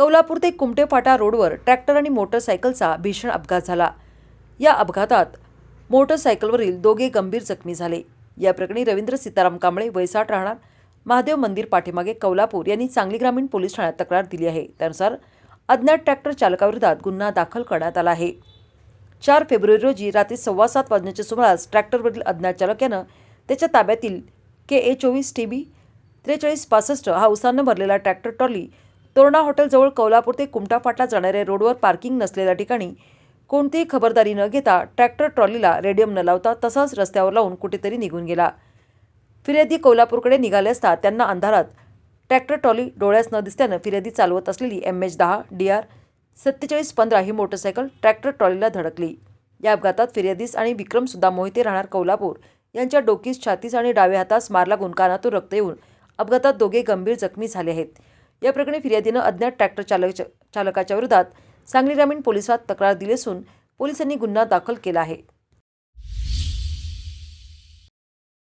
कौलापूर ते कुमटे फाटा रोडवर ट्रॅक्टर आणि मोटरसायकलचा भीषण अपघात झाला. या अपघातात मोटरसायकलवरील दोघे गंभीर जखमी झाले. या प्रकरणी रवींद्र सीताराम कांबळे वैसाट राहणार महादेव मंदिर पाठीमागे कौलापूर यांनी सांगली ग्रामीण पोलीस ठाण्यात तक्रार दिली आहे. त्यानुसार अज्ञात ट्रॅक्टर चालकाविरोधात गुन्हा दाखल करण्यात आला आहे. चार फेब्रुवारी रोजी रात्री सव्वा सात वाजण्याच्या सुमारास ट्रॅक्टरवरील अज्ञात चालकानं त्याच्या ताब्यातील के ए चोवीस टी बी त्रेचाळीस पासष्ट हा उसानं भरलेला ट्रॅक्टर ट्रॉली तोरणा हॉटेलजवळ कौलापूर ते कुमटा फाटला जाणाऱ्या रोडवर पार्किंग नसलेल्या ठिकाणी कोणतीही खबरदारी न घेता ट्रॅक्टर ट्रॉलीला रेडियम न लावता तसाच रस्त्यावर लावून कुठेतरी निघून गेला. फिर्यादी कोल्हापूरकडे निघाले असता त्यांना अंधारात ट्रॅक्टर ट्रॉली डोळ्यास न दिसल्यानं फिर्यादी चालवत असलेली एम एच दहा डी आर सत्तेचाळीस पंधरा ही मोटरसायकल ट्रॅक्टर ट्रॉलीला धडकली. या अपघातात फिर्यादीस आणि विक्रमसुद्धा मोहिते राहणार कोल्हापूर यांच्या डोकीस छातीस आणि डाव्या हातास मार लागून कानातून रक्त येऊन अपघातात दोघे गंभीर जखमी झाले आहेत. या प्रकरणी फिर्यादीनं अज्ञात ट्रॅक्टर चालक चालकाच्या विरोधात सांगली ग्रामीण पोलिसात तक्रार दिली असून पोलिसांनी गुन्हा दाखल केला आहे.